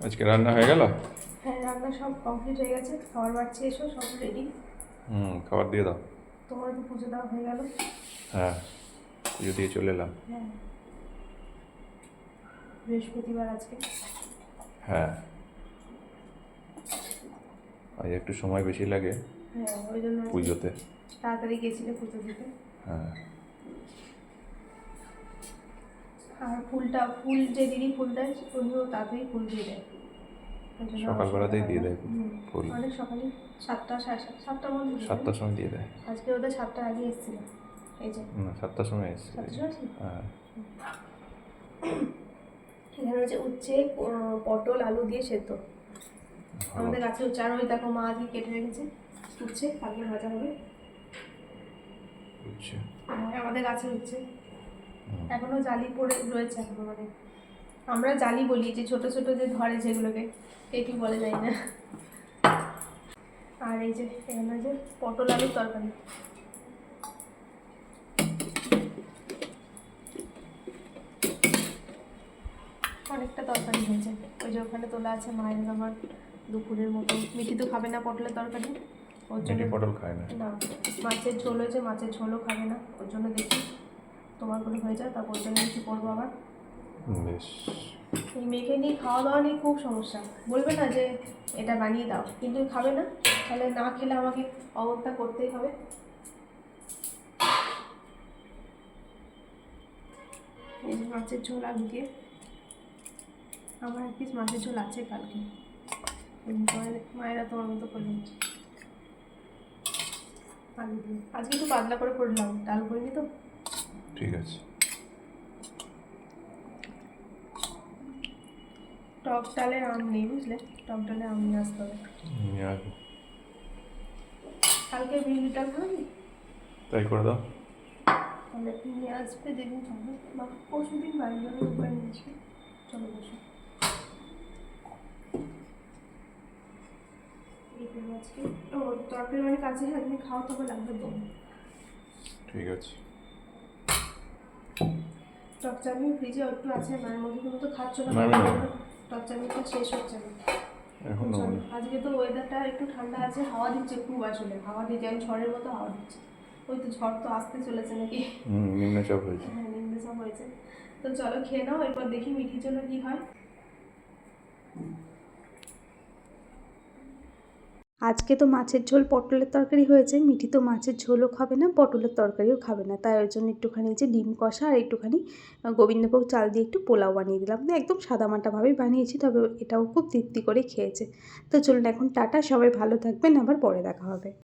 আজকে রান্না হয়ে গেল? হ্যাঁ রান্না সব কমপ্লিট হয়ে গেছে খাবার বাড়ছে এসো সব রেডি হুম খাবার দিয়ে দাও। তোমার তো পুজো দেওয়া হয়ে গেল। হ্যাঁ পুজো দিয়ে চলে এলাম। হ্যাঁ। বৃহস্পতিবার আজকে। হ্যাঁ। আজ একটু সময় বেশি লাগে হ্যাঁ ওই জন্য পুজোতে। তাড়াতাড়ি গেছিলে পুজো দিতে। হ্যাঁ। আর ফুলটা ফুল যে দিদি ফুল দেয় উনিও তাড়াতাড়ি ফুল দিয়ে দেয়। সকালবেলাতেই দিয়ে দেয় ফুল। অনেক সকালে সাতটা সাড়ে সাত সাতটার মধ্যে সাতটার সময় দিয়ে দেয়। আজকে ওদের সাতটার আগে এসেছিল। এই যে। সাতটার সময় এসছে সাতটার সময় ছিল? হ্যাঁ। এখানে হচ্ছে উচ্ছে পটল আলু দিয়ে সেদ্ধ। আমাদের গাছে উচ্ছে আর ওই দেখো মা আজকে কেটে রেখেছে। উচ্ছে কালকে ভাজা হবে। বুঝছি আমাদের গাছে উচ্ছে। এখনও জালি পড়ে রয়েছে এখনও মানে আমরা জালি বলি যে ছোট ছোট যে ধরে যেগুলোকে কে কি বলে যায় না। আর এই যে এখানে যে পটল আলুর তরকারি। অনেকটা তরকারি হয়েছে। ওই যে ওখানে তোলা আছে মায়ের আমার দুপুরের মতো। মিঠি তো খাবে না পটলের তরকারি? ওর জন্য পটল খায় না। না মাছের ঝোল হয়েছে মাছের ঝোলও খাবে না। ওর জন্য দেখি। তোমার করে হয়ে যায় তারপর জন্য কিছু করব আবার? বেশ। এই মেয়েকে নিয়ে খাওয়া দাওয়া নিয়ে খুব সমস্যা। বলবে না যে এটা বানিয়ে দাও কিন্তু খাবে না। তাহলে না খেলে আমাকে অবস্থা করতেই হবে। এই যে মাছের ঝোল আলু দিয়ে। আমার এক পিস মাছের ঝোল আছে কালকে। মায়েরা তোমার মতো করে নিচ্ছে। আলু দিয়ে। আজকে একটু পাতলা করে করলাম ডাল করিনি তো? ঠিক আছে। টক ডালে আম নেই বুঝলে? টক ডালে আম নিয়ে আসতে হবে। নিয়ে আসব। কালকে ডাল খাবি তাই করে দাও। তাহলে নিয়ে আসবে যেদিন চলো বা পরশু দিন বাড়ি যাবে উপরে নিয়ে আসবে চলো বসো। আজকে। ও তরকারি অনেক আছে হ্যাঁ তুমি খাও তবে লাগবে তো ঠিক আছে। টক চাউমিন ফ্রিজে একটু আছে মায়ের মধ্যে কিন্তু তো খাচ্ছ না না, না, তো শেষ হচ্ছে না। আজকে তো ওয়েদারটা একটু ঠান্ডা আছে হাওয়া দিচ্ছে খুব আসলে হাওয়া দিয়ে যেমন ঝড়ের মতো হাওয়া দিচ্ছে। ওই তো ঝড় তো আসতে চলেছে নাকি? হুম নিম্নচাপ হয়েছে। হ্যাঁ নিম্নচাপ হয়েছে। তো চলো খেয়ে নাও এরপর দেখি মিঠির জন্য কি হয়। আজকে তো মাছের ঝোল পটলের তরকারি হয়েছে, মিঠি তো মাছের ঝোলও খাবে না, পটলের তরকারিও খাবে না। তাই ওর জন্য একটুখানি যে ডিম কষা আর একটুখানি গোবিন্দভোগ চাল দিয়ে একটু পোলাও বানিয়ে দিলাম। একদম একদম সাদামাটাভাবেই বানিয়েছি, তবে এটাও খুব তৃপ্তি করে খেয়েছে। তো চলুন এখন টাটা, সবাই ভালো থাকবেন, আবার পরে দেখা হবে।